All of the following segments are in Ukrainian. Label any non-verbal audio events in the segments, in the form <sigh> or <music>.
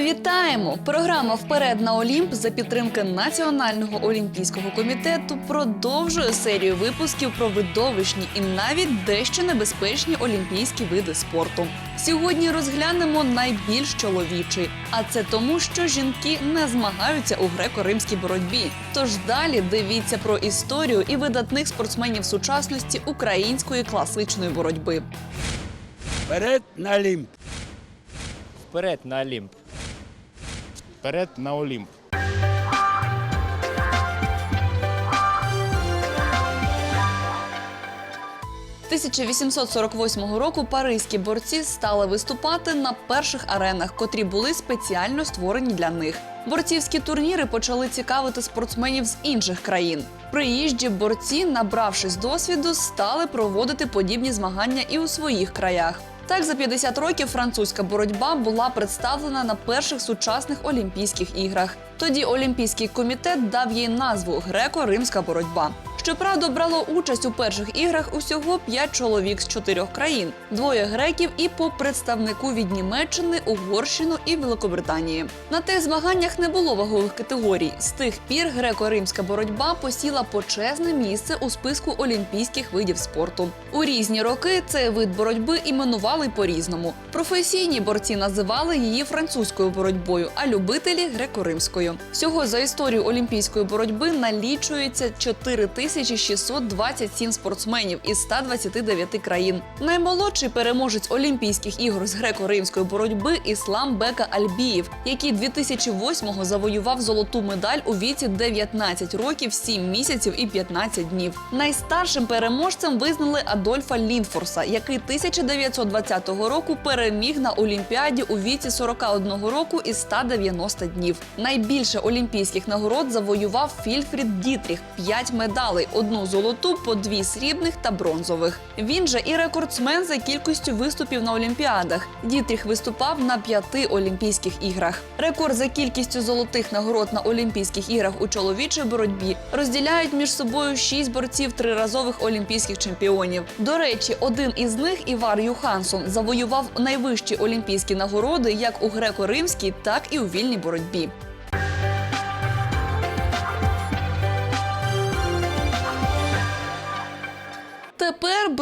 Вітаємо! Програма Вперед на Олімп за підтримки Національного олімпійського комітету продовжує серію випусків про видовищні і навіть дещо небезпечні олімпійські види спорту. Сьогодні розглянемо найбільш чоловічий, а це тому, що жінки не змагаються у греко-римській боротьбі. Тож далі дивіться про історію і видатних спортсменів сучасності української класичної боротьби. Вперед на Олімп. Вперед на Олімп. Вперед на Олімп. – 1848 року паризькі борці стали виступати на перших аренах, котрі були спеціально створені для них. Борцівські турніри почали цікавити спортсменів з інших країн. Приїжджі борці, набравшись досвіду, стали проводити подібні змагання і у своїх краях. Так, за 50 років французька боротьба була представлена на перших сучасних Олімпійських іграх. Тоді Олімпійський комітет дав їй назву Греко-Римська боротьба. Щоправда, брало участь у перших іграх усього 5 чоловік з чотирьох країн: двоє греків і по представнику від Німеччини, Угорщину і Великобританії. На тих змаганнях не було вагових категорій. З тих пір греко-римська боротьба посіла почесне місце у списку олімпійських видів спорту. У різні роки цей вид боротьби іменували по-різному. Професійні борці називали її французькою боротьбою, а любителі греко-римською. Всього за історію олімпійської боротьби налічується 4627 спортсменів із 129 країн. Наймолодший переможець Олімпійських ігор з греко-римської боротьби Іслам Бека Альбіїв, який 2008-го завоював золоту медаль у віці 19 років, 7 місяців і 15 днів. Найстаршим переможцем визнали Адольфа Лінфорса, який 1920 року переміг на Олімпіаді у віці 41 року і 190 днів. Найбільше олімпійських нагород завоював Фільфрід Дітріх 5 медалей, одну золоту, по дві срібних та бронзових. Він же і рекордсмен за кількістю виступів на Олімпіадах. Дітріх виступав на п'яти Олімпійських іграх. Рекорд за кількістю золотих нагород на Олімпійських іграх у чоловічій боротьбі розділяють між собою шість борців триразових олімпійських чемпіонів. До речі, один із них, Івар Юхансон, завоював найвищі олімпійські нагороди як у греко-римській, так і у вільній боротьбі.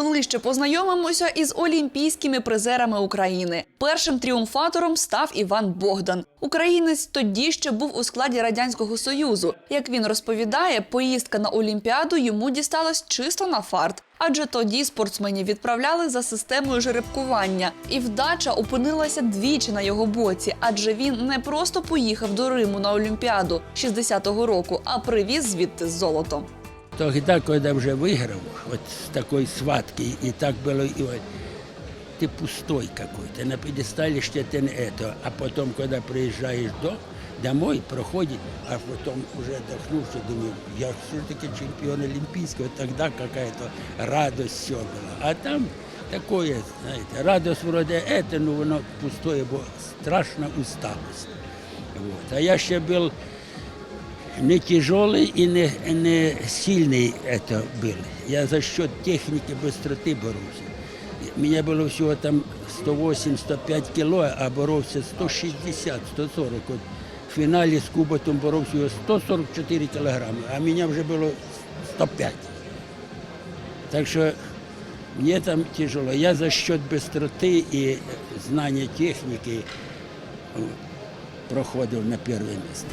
Ближче познайомимося із олімпійськими призерами України. Першим тріумфатором став Іван Богдан. Українець тоді ще був у складі радянського союзу. Як він розповідає, поїздка на Олімпіаду йому дісталась чисто на фарт. Адже тоді спортсменів відправляли за системою жеребкування, і вдача опинилася двічі на його боці, адже він не просто поїхав до Риму на Олімпіаду 60-го року, а привіз звідти золото. Тогда, когда уже выиграл, вот с такой схватки, и так было, и вот, ты пустой какой-то, на пьедестале что ты не это, а потом, когда приезжаешь до, домой, проходит, а потом уже отдохнувши, думаю, я все-таки чемпион олимпийского, тогда какая-то радость все была. А там такое, знаете, радость вроде это, но оно пустое, бо страшна усталость. Вот. А я еще был не тяжелый и не, не сильный это был. Я за счет техники быстроты боролся. Меня было всего там 108-105 кило, а боролся 160-140. Вот в финале с Куботом боролся всего 144 килограмма, а меня уже было 105. Так что мне там тяжело. Я за счет быстроты и знания техники э, проходил на первое место.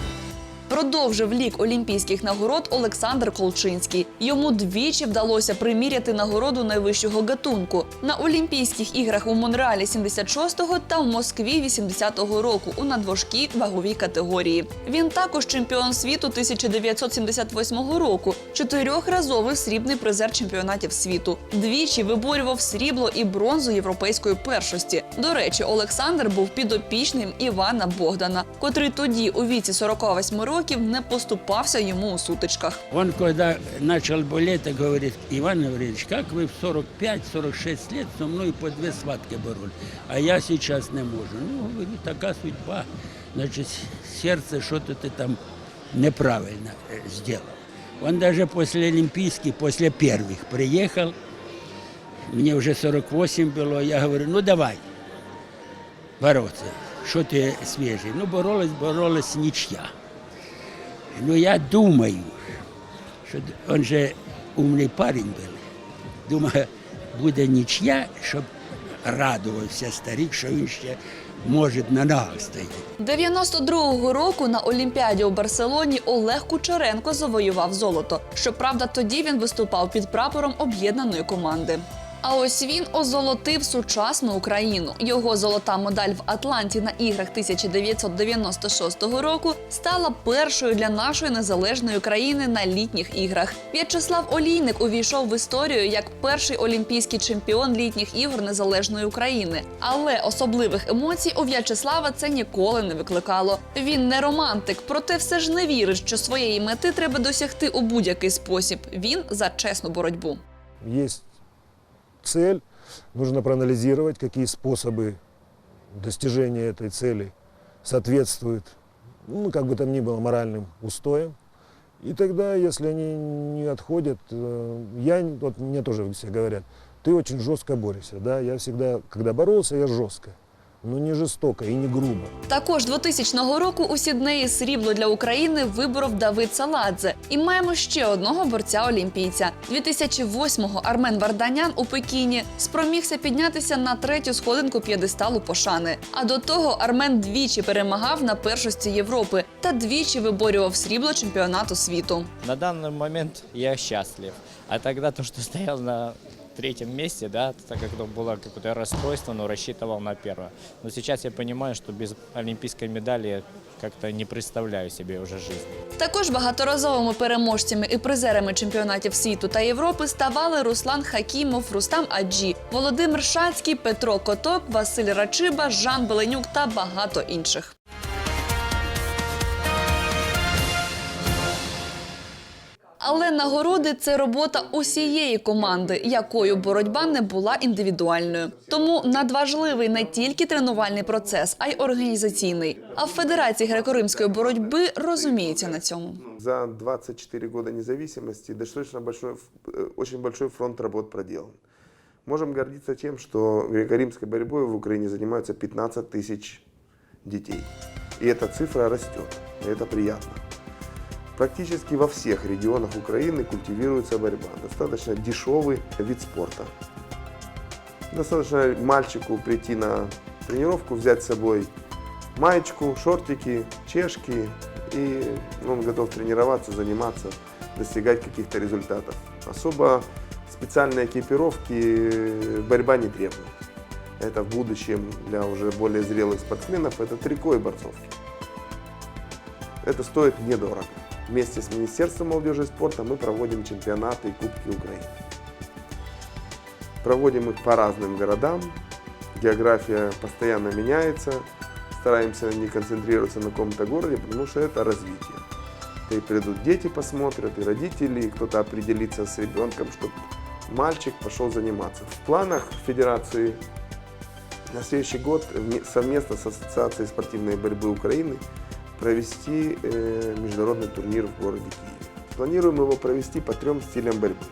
Продовжив лік олімпійських нагород Олександр Колчинський. Йому двічі вдалося приміряти нагороду найвищого гатунку на Олімпійських іграх у Монреалі 76-го та в Москві 80-го року у надважкій ваговій категорії. Він також чемпіон світу 1978 року, чотирьохразовий срібний призер чемпіонатів світу. Двічі виборював срібло і бронзу європейської першості. До речі, Олександр був підопічним Івана Богдана, котрий тоді у віці 48 років не поступався йому у сутичках. Он когда начал болеть, так говорит, Иван Гаврилович, как вы в 45-46 лет со мной по две схватки боролись, а я сейчас не могу. Ну, говорю, такая судьба, значит, сердце что-то ты там неправильно э, сделал. Он даже после Олимпийских, после первых приехал, мне уже 48 было, я говорю, ну давай бороться. що ти свіжий? Ну, боролись, боролись нічия. Ну, я думаю, що він же умний парень був. Думаю, буде нічия, щоб радувався старик, що він ще може на ногах стояти. 92-го року на Олімпіаді у Барселоні Олег Кучеренко завоював золото. Щоправда, тоді він виступав під прапором об'єднаної команди. А ось він озолотив сучасну Україну. Його золота медаль в Атланті на іграх 1996 року стала першою для нашої незалежної країни на літніх іграх. В'ячеслав Олійник увійшов в історію як перший олімпійський чемпіон літніх ігор незалежної України. Але особливих емоцій у В'ячеслава це ніколи не викликало. Він не романтик, проте все ж не вірить, що своєї мети треба досягти у будь-який спосіб. Він за чесну боротьбу. Есть цель, нужно проанализировать, какие способы достижения этой цели соответствуют, ну, как бы там ни было, моральным устоям. И тогда, если они не отходят, э, я, вот мне тоже все говорят, ты очень жестко борешься, да, я всегда, когда боролся, я жестко, но не жестоко и не грубо. Також 2000 року у Сіднеї срібло для України виборов Давид Саладзе. І маємо ще одного борця-олімпійця. 2008-го Армен Варданян у Пекіні спромігся піднятися на третю сходинку п'єдесталу пошани. А до того Армен двічі перемагав на першості Європи та двічі виборював срібло чемпіонату світу. На данный момент я счастлив. А тогда то, что стоял на третьем месте, да, так как это было какое-то расстройство, но рассчитывал на первое. Но сейчас я понимаю, что без олимпийской медали я как-то не представляю себе уже жизнь. Також багаторазовими переможцями і призерами чемпіонатів світу та Європи ставали Руслан Хакімов, Рустам Аджі, Володимир Шацький, Петро Коток, Василь Рачиба, Жан Беленюк та багато інших. Але нагороди це робота усієї команди, якою боротьба не була індивідуальною. Тому надважливий не тільки тренувальний процес, а й організаційний. А в Федерації греко-римської боротьби розуміються на цьому. За 24 года независимости достаточно большой, э, очень большой фронт работ проделан. Можем гордиться тем, что греко-римской борьбой в Украине занимаются 15 тысяч детей. И эта цифра растет, и это приятно. Практически во всех регионах Украины культивируется борьба. Достаточно дешевый вид спорта. Достаточно мальчику прийти на тренировку, взять с собой маечку, шортики, чешки, и он готов тренироваться, заниматься, достигать каких-то результатов. Особо специальной экипировки борьба не требует. Это в будущем для уже более зрелых спортсменов это трико и борцовки. Это стоит недорого. Вместе с Министерством молодежи и спорта мы проводим чемпионаты и Кубки Украины. Проводим их по разным городам. География постоянно меняется. Стараемся не концентрироваться на каком-то городе, потому что это развитие. И придут дети посмотрят, и родители, и кто-то определится с ребенком, чтобы мальчик пошел заниматься. В планах Федерации на следующий год вме- совместно с Ассоциацией спортивной борьбы Украины провести э, международный турнир в городе Киеве. Планируем его провести по трем стилям борьбы.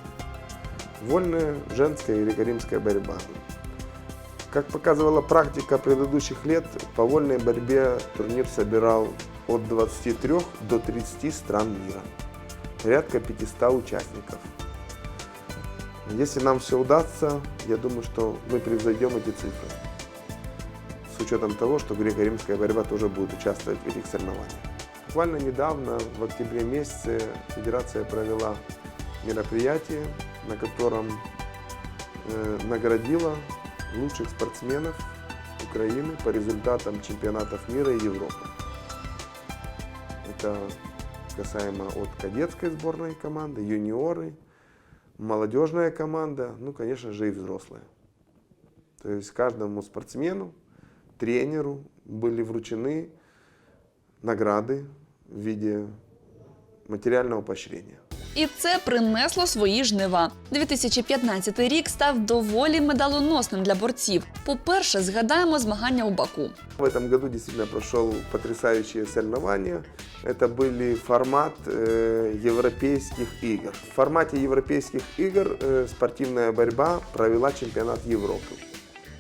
Вольная, женская и греко-римская борьба. Как показывала практика предыдущих лет, по вольной борьбе турнир собирал от 23 до 30 стран мира. Порядка 500 участников. Если нам все удастся, я думаю, что мы превзойдем эти цифры. С учетом того, что греко-римская борьба тоже будет участвовать в этих соревнованиях. Буквально недавно, в октябре месяце, Федерация провела мероприятие, на котором э, наградила лучших спортсменов Украины по результатам чемпионатов мира и Европы. Это касаемо от кадетской сборной команды, юниоры, молодежная команда, ну, конечно же, и взрослая. То есть каждому спортсмену, тренеру были вручены награды в виде материального поощрения. І це принесло свої жнива. 2015 рік став доволі медалоносним для борців. По-перше, згадаємо змагання у Баку. В этом году действительно прошел потрясающие соревнования. Это были формат э, европейских игр. В формате европейских игр э, спортивная борьба провела чемпионат Европы.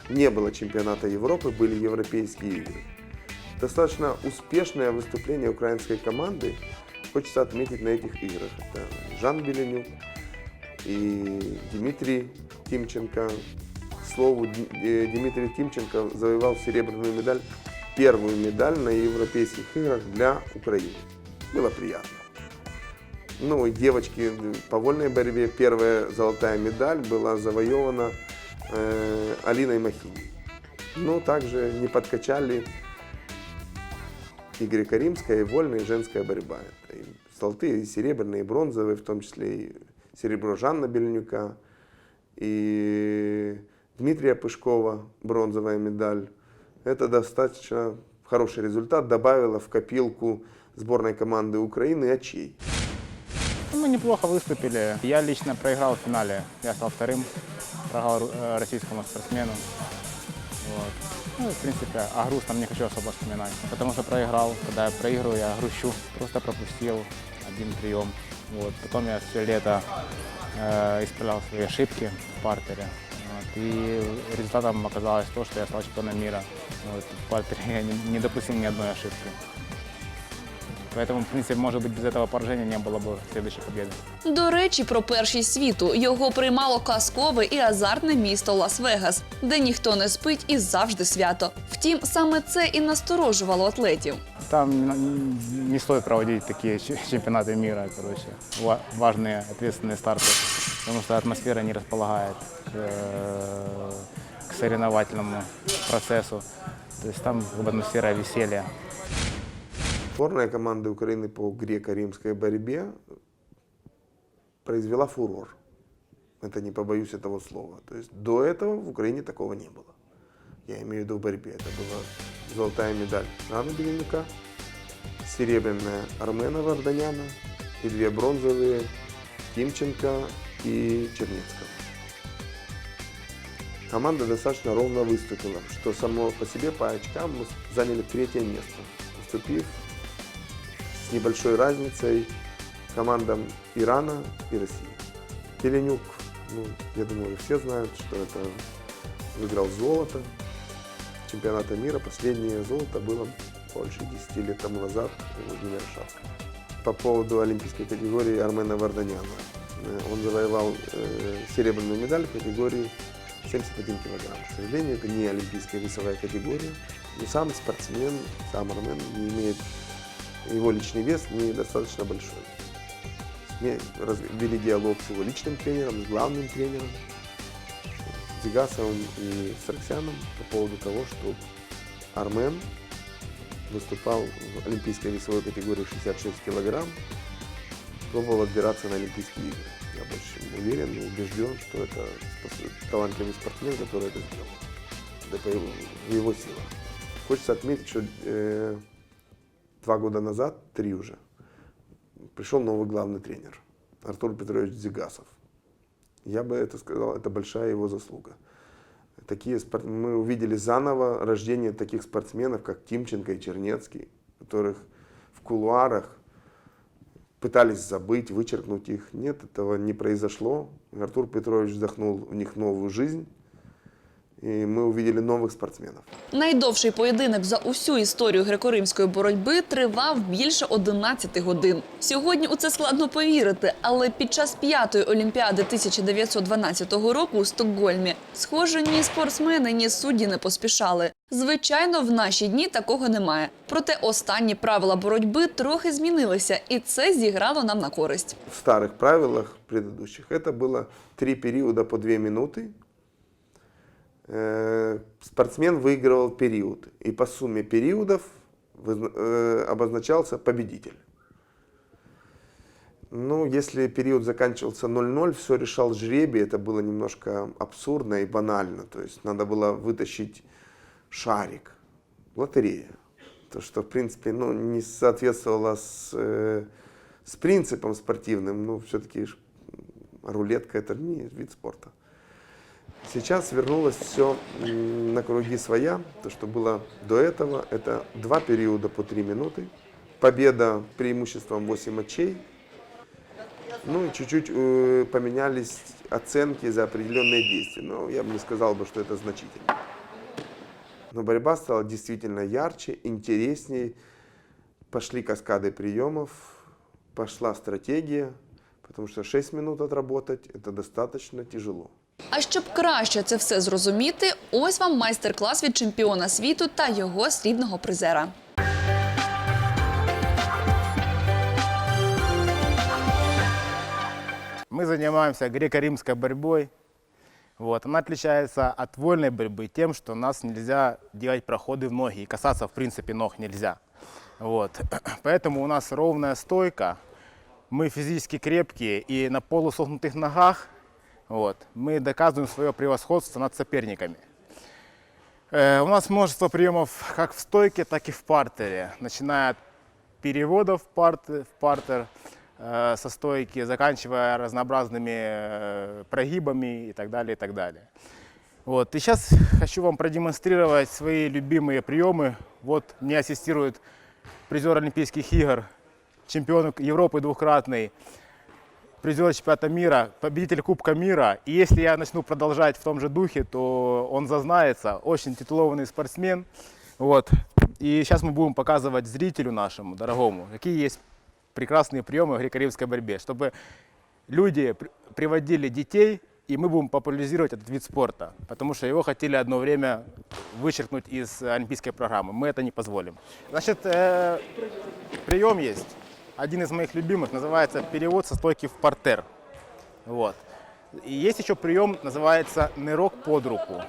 Не было чемпионата Европы, были европейские игры. достаточно успешное выступление украинской команды хочется отметить на этих играх. Это Жан Беленюк и Дмитрий Тимченко. К слову, э, Дмитрий Тимченко завоевал серебряную медаль, первую медаль на европейских играх для Украины. Было приятно. Ну и девочки э, по вольной борьбе первая золотая медаль была завоевана э, Алиной Махиной. Но также не подкачали и греко-римская, и вольная, и женская борьба. Это и золотые, и серебряные, и бронзовые, в том числе и серебро Жанна Бельнюка, и Дмитрия Пышкова, бронзовая медаль. Это достаточно хороший результат, добавило в копилку сборной команды Украины очей. Ну, Мы неплохо выступили. Я лично проиграл в финале. Я стал вторым, проиграл э, российскому спортсмену. Вот. Ну, в принципе, о грустном не хочу особо вспоминать. Потому что проиграл. Когда я проигрываю, я грущу. Просто пропустил один прием. Вот. Потом я все лето э, исправлял свои ошибки в партере. Вот. И результатом оказалось то, что я стал чемпионом мира. Вот. В партере я не, не допустил ни одной ошибки. Поэтому, в принципе, может быть, без этого поражения не было бы следующей победы. До речі, про першість світу його приймало казкове і азартне місто Лас-Вегас, де ніхто не спить і завжди свято. Втім, саме це і насторожувало атлетів. Там не- не стоит проводить такие ч- чемпионаты мира, короче, ва- важные ответственные старты, потому что атмосфера не располагает к, э, к соревновательному процессу. То есть там как бы атмосфера веселья. Сборная команды Украины по греко-римской борьбе произвела фурор. Это не побоюсь этого слова. То есть до этого в Украине такого не было. Я имею в виду в борьбе. Это была золотая медаль Жанна Беленюка, серебряная Армена Варданяна и две бронзовые Тимченко и Чернецкого. Команда достаточно ровно выступила, что само по себе по очкам мы заняли третье место, уступив с небольшой разницей командам Ирана и России. Теленюк, ну, я думаю, все знают, что это выиграл золото чемпионата мира. Последнее золото было больше 10 лет тому назад у Владимира Шавского. По поводу олимпийской категории Армена Варданяна. Э, Он завоевал э, серебряную медаль в категории 71 килограмм. К сожалению, это не олимпийская весовая категория. Но сам спортсмен, сам Армен не имеет, его личный вес недостаточно большой. Мы вели диалог с его личным тренером, с главным тренером, с Зигасовым и Сарксяном по поводу того, что Армен выступал в олимпийской весовой категории 66 килограмм, пробовал отбираться на Олимпийские игры. Я больше уверен и убежден, что это талантливый спортсмен, который это сделал. Это его, в его силах. Хочется отметить, что э, два года назад, три уже, пришел новый главный тренер Артур Петрович Зигасов. Я бы это сказал, это большая его заслуга. Такие спорт... Мы увидели заново рождение таких спортсменов, как Тимченко и Чернецкий, которых в кулуарах пытались забыть, вычеркнуть их. Нет, этого не произошло. Артур Петрович вдохнул в них новую жизнь, и мы увидели новых спортсменов. Найдовший поєдинок за усю історію греко-римської боротьби тривав більше 11 годин. Сьогодні у це складно повірити, але під час п'ятої олімпіади 1912 року у Стокгольмі, схоже, ні спортсмени, ні судді не поспішали. Звичайно, в наші дні такого немає. Проте останні правила боротьби трохи змінилися, і це зіграло нам на користь. В старых правилах предыдущих это было три периода по две минуты. Э, Спортсмен выигрывал период, и по сумме периодов э, обозначался победитель. Ну, если период заканчивался 0-0, все решал жребий, это было немножко абсурдно и банально. То есть надо было вытащить шарик, лотерея. То, что, в принципе, ну, не соответствовало с, э, с принципом спортивным. Ну, все-таки рулетка – это не вид спорта. Сейчас вернулось все на круги своя. То, что было до этого, это два периода по три минуты. Победа преимуществом 8 очей. Ну и чуть-чуть э, поменялись оценки за определенные действия. Но я бы не сказал бы, что это значительно. Но борьба стала действительно ярче, интересней. Пошли каскады приемов, пошла стратегия, потому что 6 минут отработать – это достаточно тяжело. А щоб краще це все зрозуміти, ось вам майстер-клас від чемпіона світу та його срібного призера. Мы занимаемся греко-римской борьбой. Вот. Она отличается от вольной борьбы тем, что у нас нельзя делать проходы в ноги и касаться, в принципе, ног нельзя. Вот. <clears throat> Поэтому у нас ровная стойка, мы физически крепкие и на полусогнутых ногах вот, мы доказываем свое превосходство над соперниками. Э, У нас множество приемов как в стойке, так и в партере, начиная от переводов в партер, в партер э, со стойки, заканчивая разнообразными э, прогибами и так далее, и так далее. Вот. И сейчас хочу вам продемонстрировать свои любимые приемы. Вот мне ассистирует призер Олимпийских игр, чемпион Европы двукратный, призер чемпионата мира, победитель Кубка мира. И если я начну продолжать в том же духе, то он зазнается. Очень титулованный спортсмен. Вот. И сейчас мы будем показывать зрителю нашему, дорогому, какие есть прекрасные приемы в греко-римской борьбе, чтобы люди при- приводили детей, и мы будем популяризировать этот вид спорта, потому что его хотели одно время вычеркнуть из олимпийской программы. Мы это не позволим. Значит, э, прием есть. Один из моих любимых называется перевод со стойки в портер. Вот. И есть еще прием, называется нырок под руку.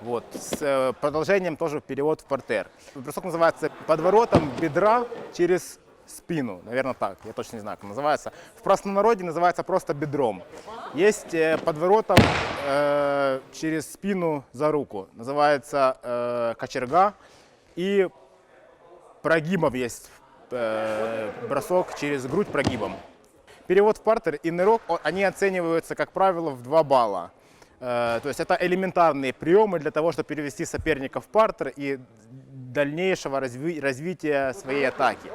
Вот. С э, продолжением тоже перевод в портер. Бросок называется подворотом бедра через спину. Наверное, так. Я точно не знаю, как называется. В простонародье называется просто бедром. Есть э, подворотом э, через спину за руку. Называется э, кочерга. И прогибом есть э, бросок через грудь прогибом. Перевод в партер и нырок, они оцениваются, как правило, в 2 балла. Э, То есть это элементарные приемы для того, чтобы перевести соперника в партер и дальнейшего разви- развития своей атаки.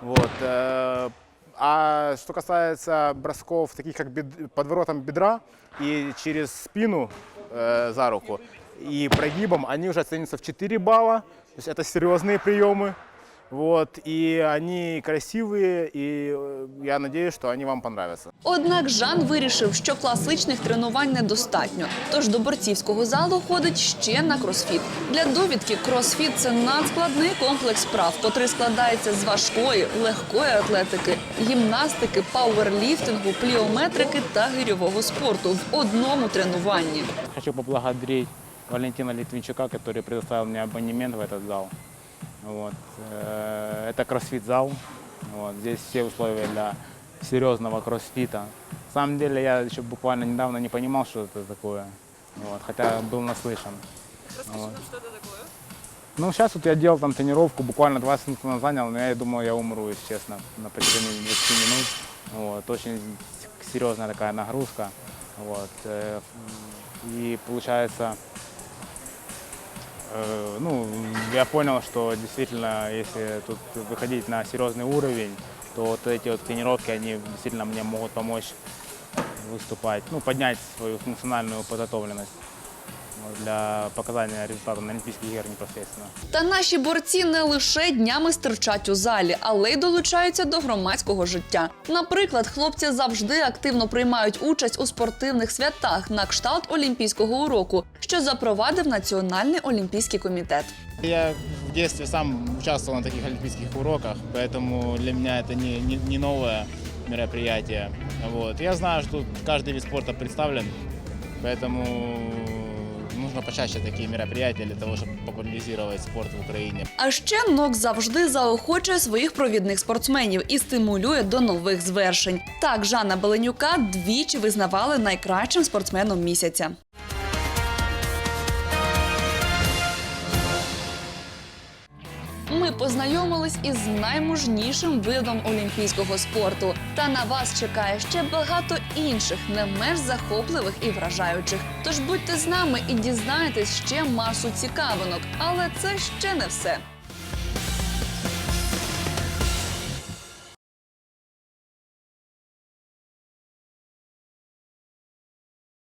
Вот. э, А что касается бросков, таких как бед- подворотом бедра и через спину э, за руку и прогибом, они уже оцениваются в 4 балла. То есть это серьезные приемы. Вот, и они красивые, и э, я надеюсь, что они вам понравятся. Однак Жан вирішив, що класичних тренувань недостатньо. Тож до борцівського залу ходить ще на кросфіт. Для довідки кросфіт це надскладний комплекс справ, котрий складається з важкої, легкої атлетики, гімнастики, пауерліфтингу, пліометрики та гирьового спорту в одному тренуванні. Хочу поблагодарить Валентина Литвинчука, который предоставил мне абонемент в этот зал. Вот. э, Это кроссфит-зал. Вот. Здесь все условия для серьезного кроссфита. На самом деле я еще буквально недавно не понимал, что это такое. Вот. Хотя был наслышан. Вот. Ну, сейчас вот я делал там тренировку, буквально 20 минут она занял, но я думал, я умру, если честно, на протяжении 20 минут. Вот. Очень серьезная такая нагрузка. Вот. э, И получается, ну, я понял, что действительно, если тут выходить на серьезный уровень, то вот эти вот тренировки, они действительно мне могут помочь выступать, ну, поднять свою функциональную подготовленность вот, для показания результатов на Олимпийских играх непосредственно. Та наші борці не лише днями стирчать у залі, але й долучаються до громадського життя. Наприклад, хлопці завжди активно приймають участь у спортивних святах на кшталт Олімпійського уроку, що запровадив Національний олімпійський комітет. Я в детстве сам участвовал на таких олимпийских уроках, поэтому для меня это не, не, не новое мероприятие. Вот. Я знаю, что тут каждый вид спорта представлен, поэтому нужно почаще такі мероприятия для того, щоб популяризувати спорт в Україні. А ще НОК завжди заохочує своїх провідних спортсменів і стимулює до нових звершень. Так Жанна Беленюка двічі визнавали найкращим спортсменом місяця. Ми познайомились із наймужнішим видом олімпійського спорту. Та на вас чекає ще багато інших, не менш захопливих і вражаючих. Тож будьте з нами і дізнайтесь ще масу цікавинок. Але це ще не все.